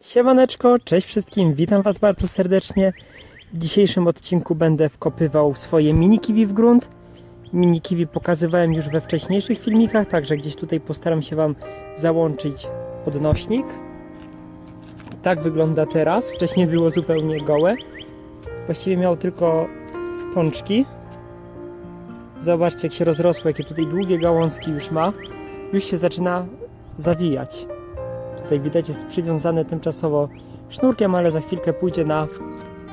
Siemaneczko, cześć wszystkim, witam Was bardzo serdecznie. W dzisiejszym odcinku będę wkopywał swoje mini kiwi w grunt. Mini kiwi pokazywałem już we wcześniejszych filmikach, także gdzieś tutaj postaram się Wam załączyć odnośnik. Tak wygląda teraz, wcześniej było zupełnie gołe. Właściwie miał tylko pączki. Zobaczcie jak się rozrosło, jakie tutaj długie gałązki już ma. Już się zaczyna zawijać. Tutaj widać jest przywiązane tymczasowo sznurkiem, ale za chwilkę pójdzie na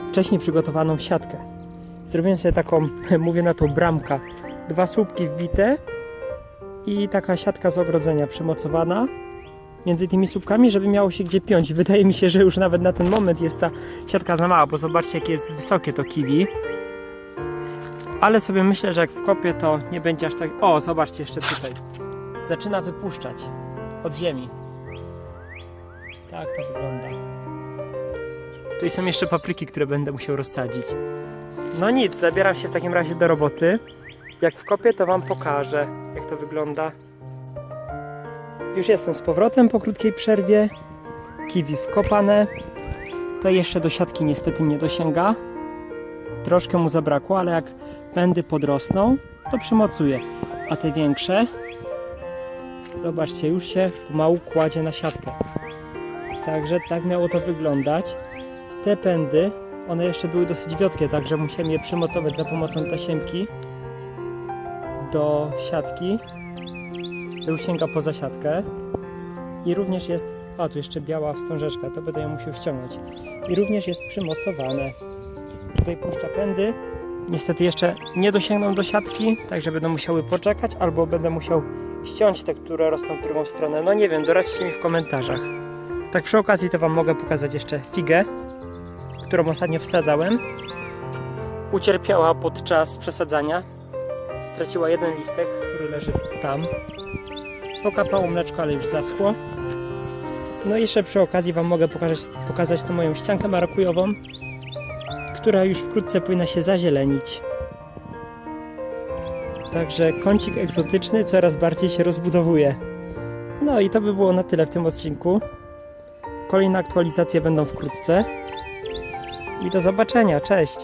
wcześniej przygotowaną siatkę. Zrobiłem sobie taką, mówię na to bramka, dwa słupki wbite i taka siatka z ogrodzenia przymocowana między tymi słupkami, żeby miało się gdzie piąć. Wydaje mi się, że już nawet na ten moment jest ta siatka za mała, bo zobaczcie jakie jest wysokie to kiwi. Ale sobie myślę, że jak wkopię to nie będzie aż tak... O, zobaczcie jeszcze tutaj. Zaczyna wypuszczać od ziemi. Tak to wygląda. Tutaj są jeszcze papryki, które będę musiał rozsadzić. No nic, zabieram się w takim razie do roboty. Jak wkopię, to Wam pokażę, jak to wygląda. Już jestem z powrotem po krótkiej przerwie. Kiwi wkopane. To jeszcze do siatki niestety nie dosięga. Troszkę mu zabrakło, ale jak pędy podrosną, to przymocuję. A te większe, zobaczcie, już się pomału kładzie na siatkę. Także tak miało to wyglądać. Te pędy, one jeszcze były dosyć wiotkie, także musiałem je przymocować za pomocą tasiemki do siatki. To już sięga poza siatkę. I również jest, a tu jeszcze biała wstążeczka, to będę ją musiał ściągnąć. I również jest przymocowane. Tutaj puszcza pędy. Niestety jeszcze nie dosięgną do siatki, także będą musiały poczekać, albo będę musiał ściąć te, które rosną w drugą stronę. No nie wiem, doradźcie mi w komentarzach. Tak przy okazji to Wam mogę pokazać jeszcze figę, którą ostatnio wsadzałem. Ucierpiała podczas przesadzania. Straciła jeden listek, który leży tam. Pokapało mleczko, ale już zaschło. No i jeszcze przy okazji Wam mogę pokazać, pokazać tą moją ściankę marakujową, która już wkrótce powinna się zazielenić. Także kącik egzotyczny coraz bardziej się rozbudowuje. No i to by było na tyle w tym odcinku. Kolejne aktualizacje będą wkrótce. I do zobaczenia, cześć!